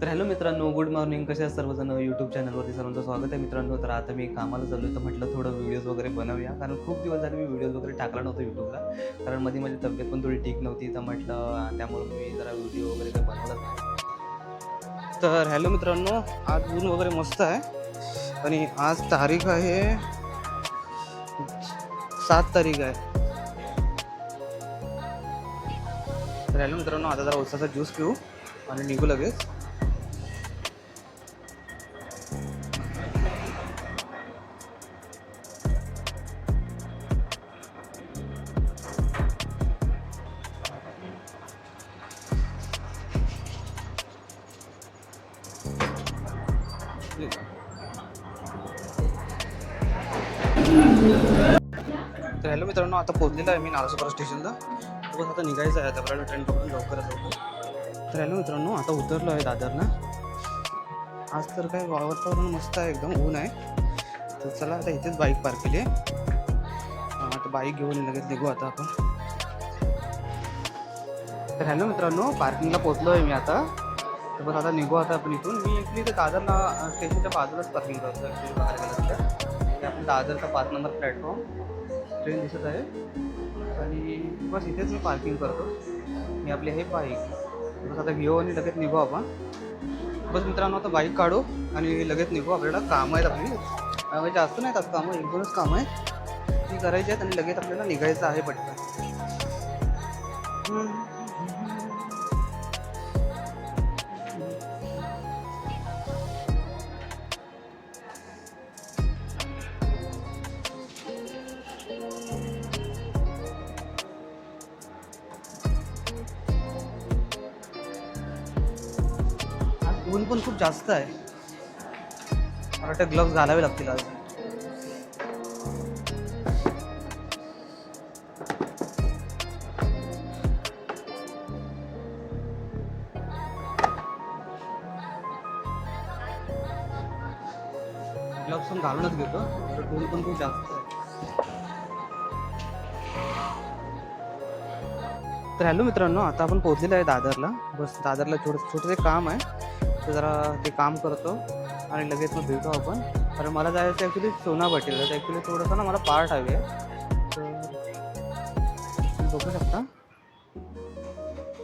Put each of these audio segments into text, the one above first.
तर हॅलो मित्रांनो good morning कसे आहेत सर्वजण? यूट्यूब चॅनलवरती सर्वांचं स्वागत आहे मित्रांनो. तर आता मी कामाला चाललो तर म्हटलं थोडं व्हिडिओज वगैरे बनवूया. कारण खूप दिवस झाले मी व्हिडिओज वगैरे टाकला नव्हतं यूट्यूबला कारण मध्ये माझी तब्येत पण थोडी ठीक नव्हती तर म्हटलं त्यामुळे मी जरा व्हिडिओ वगैरे काही बनवला नाही. तर हॅलो मित्रांनो आज ऊन वगैरे मस्त आहे. आणि आज तारीख आहे सात तारीख आहे. तर हॅलो मित्रांनो आता जरा उसाचा ज्यूस पिऊ आणि निघू लगेच. तर हॅलो मित्रांनो आता पोहोचलेलो आहे मी नालासोपारा स्टेशनला. बस आता निघायचं आहे आता आपल्याला ट्रेन पकडून लवकरच होतो तर हॅलो मित्रांनो आता उतरलो आहे दादरला. आज तर काय वातावरण मस्त आहे एकदम ऊन आहे. तर चला आता इथेच बाईक पार्क केली आहे. आता बाईक घेऊन लगेच निघू आता आपण. तर हॅलो मित्रांनो पार्किंगला पोचलो आहे मी आता. तर बस आता निघू आता आपण इथून. मी एकली तर दादरला स्टेशनच्या बाजूलाच पार्किंग करतो बाहेर गेलं तर हे दादरचा पाच नंबर प्लॅटफॉर्म ट्रेन दिसत आहे. आणि बस इथेच मी पार्किंग करतो. मी आपली हे बाईक बस आता घेऊ आणि लगेच निघू आपण. बस मित्रांनो आता बाईक काढू आणि लगेच निघू. आपल्याला कामं आहेत आपली. म्हणजे जास्त नाहीत आता कामं एक दोनच कामं आहेत. ती करायची आहेत आणि लगेच आपल्याला निघायचं आहे पटकन. पण खूप जास्त आहे. मला वाटतं ग्लव्स घालावे लागतील आज. ग्लव्स पण घालूनच घेतो. ऊन पण खूप जास्त आहे. तर हॅलो मित्रांनो आता आपण पोहोचलेलो आहे दादरला. बस दादरला छोटं छोटंसं काम आहे. तर जरा ते काम करतो आणि लगेच मग भेटू आपण. कारण मला जायचं ॲक्च्युली सोनापट्टीला तर ॲक्च्युली थोडंसं ना मला पार्ट हवे आहे. तर बघू शकता.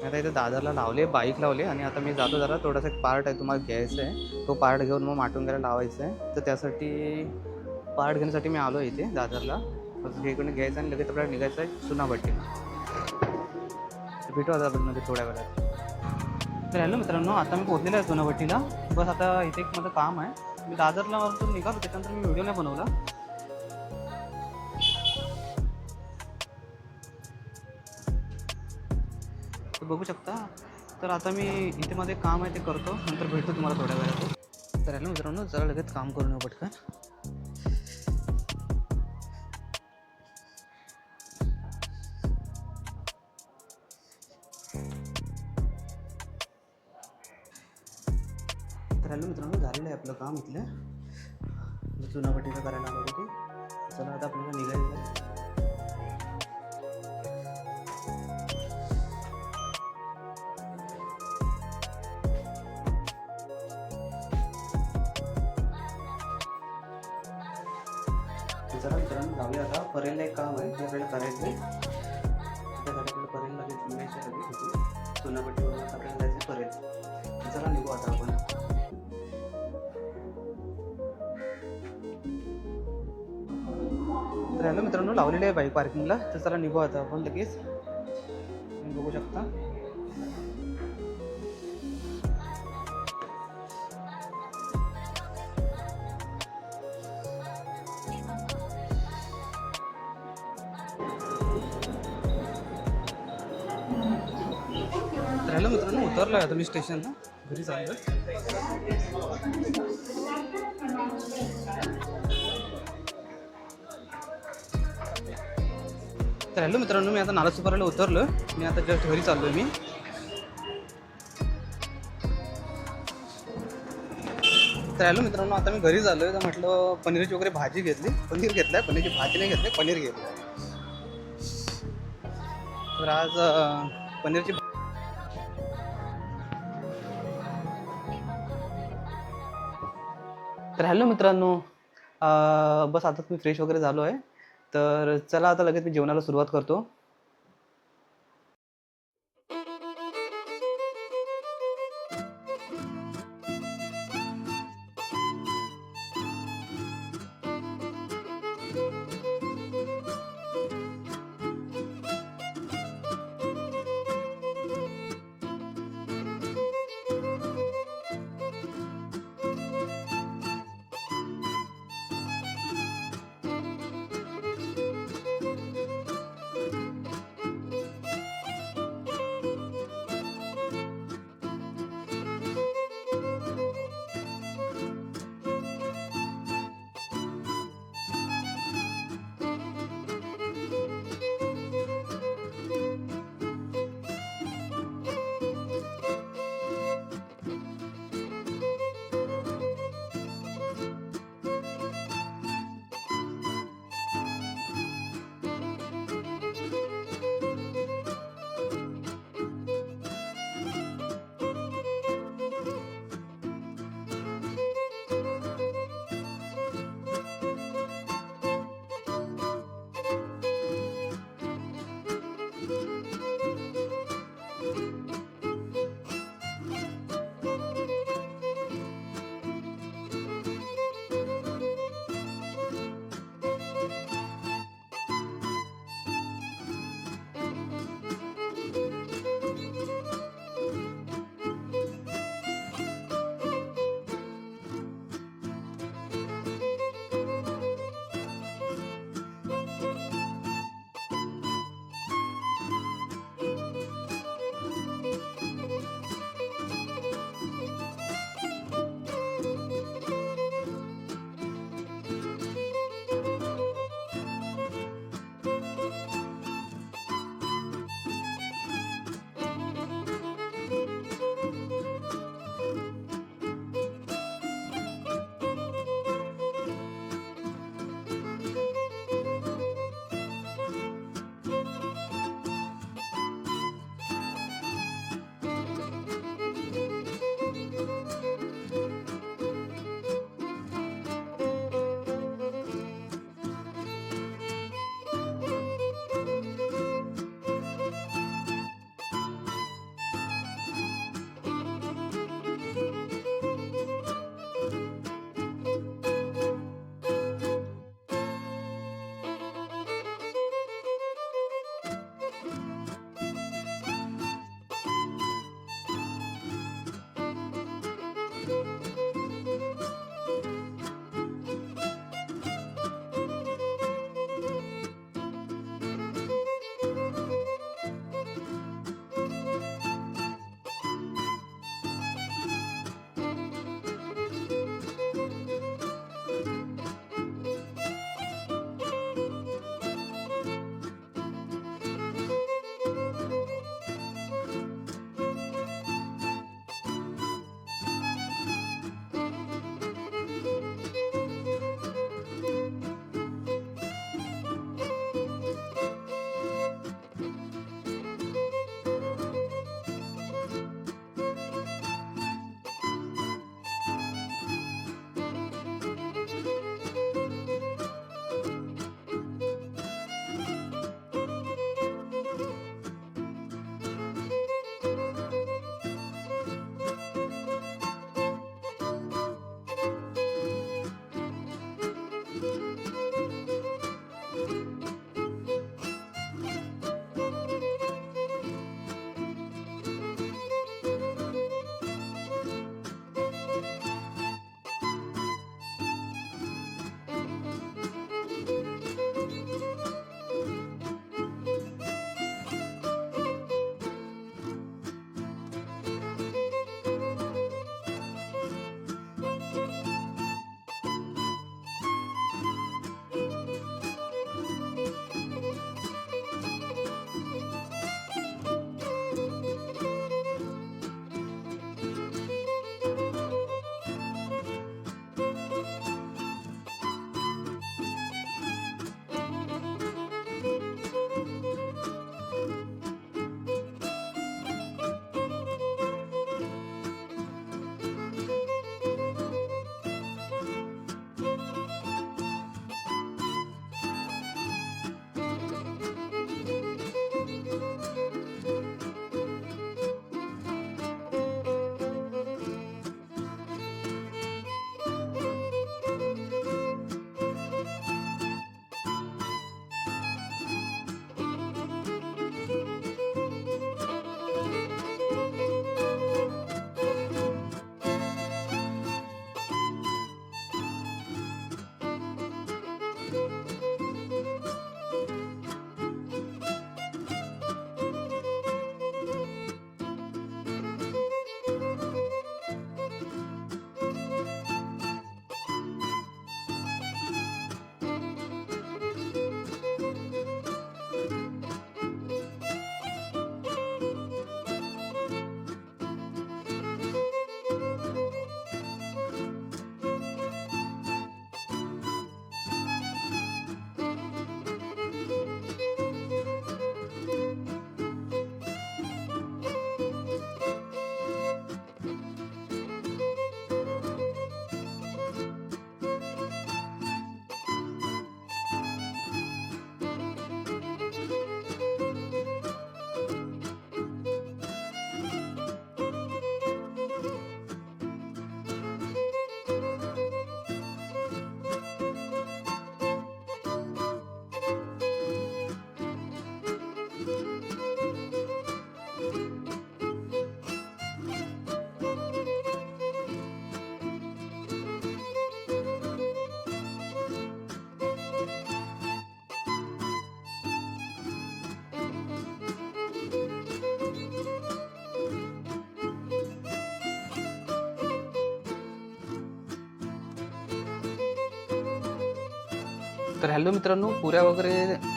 आता इथे दादरला लावले बाईक लावले आणि आता मी जातो जरा. थोडासा एक पार्ट आहे तुम्हाला घ्यायचा आहे. तो पार्ट घेऊन मग माटून घ्यायला लावायचा आहे. तर त्यासाठी पार्ट घेण्यासाठी मी आलो इथे दादरला बस इकडून घ्यायचं आणि लगेच आपल्याला निघायचं आहे सुनापट्टीला भेटू आता आपण थोड्या वेळात. तर हॅलो मित्रांनो. आता मी पोहोचलेलो आहे सोनावटीला बस आता इथे एक माझं काम आहे. मी दादरला वरतून निघालो त्याच्यानंतर मी व्हिडिओ नाही बनवला. तर बघू शकता. तर आता मी इथे माझं काम आहे ते करतो. नंतर भेटतो तुम्हाला थोड्या वेळात. तर हॅलो मित्रांनो जरा लगेच काम करून पटकन. आपलं काम इथलं. चुनापट्टीचं करायला आलो होते. चला आता आपल्याला निघायचं आहे. चला मित्रांनो जाऊया आता. परेलला एक काम आहे ते आपल्याला करायचं हॅलो मित्रांनो लावलेली आहे बाईक पार्किंगला तर चला निघू आता आपण लगेच. तुम्ही बघू शकता. तर हॅलो मित्रांनो उतरलो आहे आता मी स्टेशनला. घरी चाललो तर हॅलो मित्रांनो मी आता नालासुपाराला उतरलो. मी आता जस्ट घरी चाललो मी. तर हॅलो मित्रांनो आता मी घरी झालो तर म्हटलं पनीरची वगैरे भाजी घेतली. पनीर घेतलंय पनीरची भाजी नाही घेतली पनीर घेतलं तर आज पनीरची तर हॅलो मित्रांनो बस आता मी फ्रेश वगैरे झालो आहे तर चला आता लगेच मी जेवणाला सुरुवात करतो. तर हॅलो मित्रांनो पुऱ्या वगैरे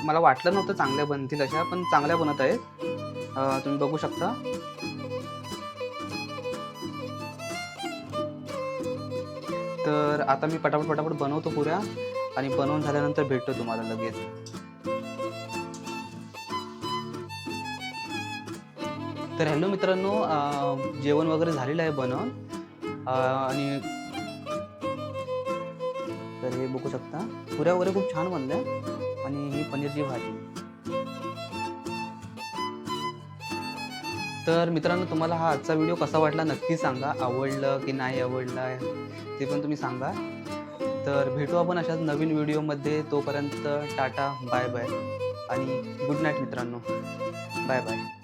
मला वाटलं नव्हतं चांगल्या बनतील अशा पण चांगल्या बनत आहेत. तुम्ही बघू शकता. तर आता मी पटापट पटापट बनवतो पुऱ्या आणि बनवून झाल्यानंतर भेटतो तुम्हाला लगेच. तर हॅलो मित्रांनो जेवण वगैरे झालेलं आहे बनवून. आणि हे बघू शकता. पुऱ्या वगैरे खूप छान बनल्या आणि ही पनीरची भाजी. तर मित्रांनो तुम्हाला हा आजचा व्हिडिओ कसा वाटला नक्की सांगा. आवडलं की नाही आवडलं ते पण तुम्ही सांगा. तर भेटू आपण अशाच नवीन व्हिडिओमध्ये. तोपर्यंत टाटा बाय बाय. आणि गुड नाईट मित्रांनो. Bye bye.